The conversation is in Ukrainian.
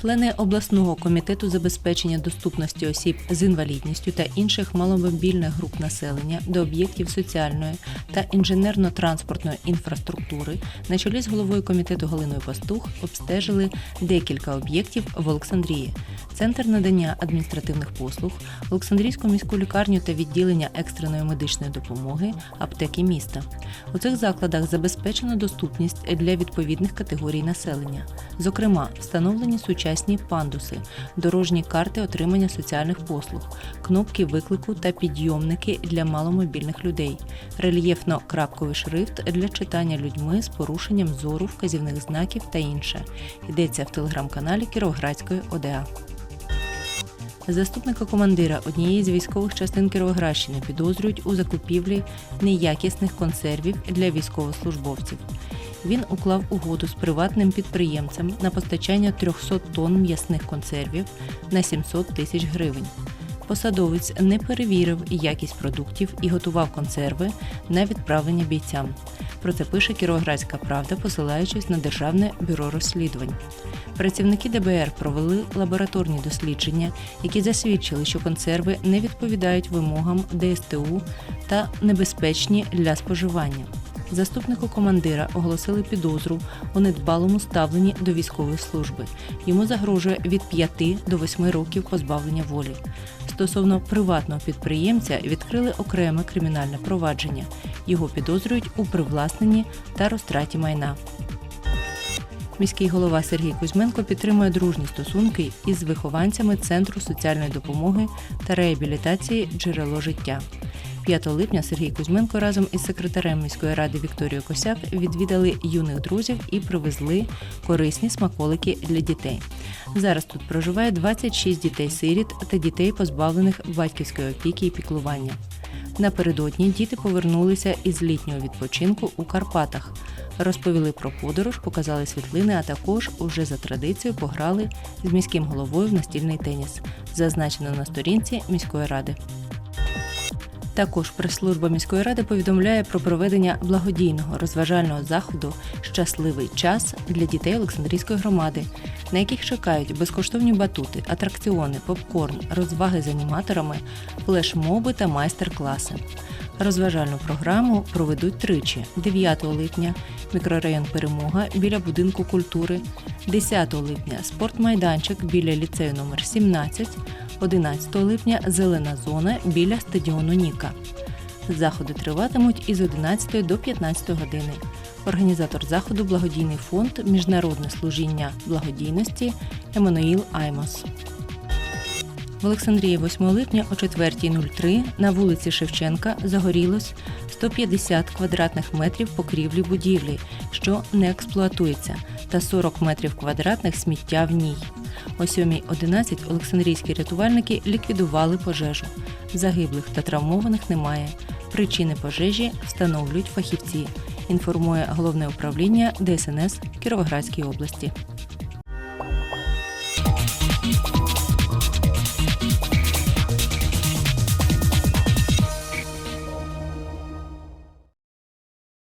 Члени обласного комітету забезпечення доступності осіб з інвалідністю та інших маломобільних груп населення до об'єктів соціальної та інженерно-транспортної інфраструктури на чолі з головою комітету Галиною Пастух обстежили декілька об'єктів в Олександрії. Центр надання адміністративних послуг, Олександрійську міську лікарню та відділення екстреної медичної допомоги, аптеки міста. У цих закладах забезпечено доступність для відповідних категорій населення. Зокрема, встановлені сучасні пандуси, дорожні карти отримання соціальних послуг, кнопки виклику та підйомники для маломобільних людей, рельєфно-крапковий шрифт для читання людьми з порушенням зору, вказівних знаків та інше. Йдеться в телеграм-каналі Кіровоградської ОДА. Заступника командира однієї з військових частин Кіровоградщини підозрюють у закупівлі неякісних консервів для військовослужбовців. Він уклав угоду з приватним підприємцем на постачання 300 тонн м'ясних консервів на 700 тисяч гривень. Посадовець не перевірив якість продуктів і готував консерви на відправлення бійцям. Про це пише Кіровоградська правда, посилаючись на Державне бюро розслідувань. Працівники ДБР провели лабораторні дослідження, які засвідчили, що консерви не відповідають вимогам ДСТУ та небезпечні для споживання. Заступнику командира оголосили підозру у недбалому ставленні до військової служби. Йому загрожує від 5 до 8 років позбавлення волі. Стосовно приватного підприємця відкрили окреме кримінальне провадження. Його підозрюють у привласненні та розтраті майна. Міський голова Сергій Кузьменко підтримує дружні стосунки із вихованцями Центру соціальної допомоги та реабілітації джерело життя. 5 липня Сергій Кузьменко разом із секретарем міської ради Вікторією Косяк відвідали юних друзів і привезли корисні смаколики для дітей. Зараз тут проживає 26 дітей-сиріт та дітей, позбавлених батьківської опіки і піклування. Напередодні діти повернулися із літнього відпочинку у Карпатах. Розповіли про подорож, показали світлини, а також уже за традицією пограли з міським головою в настільний теніс, зазначено на сторінці міської ради. Також прес-служба міської ради повідомляє про проведення благодійного розважального заходу Щасливий час для дітей Олександрійської громади, на яких чекають безкоштовні батути, атракціони, попкорн, розваги з аніматорами, флешмоби та майстер-класи. Розважальну програму проведуть тричі: 9 липня мікрорайон Перемога біля будинку культури, 10 липня спортмайданчик біля ліцею номер 17, 11 липня зелена зона біля стадіону Ніка. Заходи триватимуть із 11 до 15 години. Організатор заходу благодійний фонд Міжнародне служіння благодійності Еммануїл Аймос. В Олександрії 8 липня о 4.03 на вулиці Шевченка загорілось 150 квадратних метрів покрівлі будівлі, що не експлуатується, та 40 метрів квадратних сміття в ній. О 7.11 Олександрійські рятувальники ліквідували пожежу. Загиблих та травмованих немає. Причини пожежі встановлюють фахівці. Інформує головне управління ДСНС Кіровоградській області.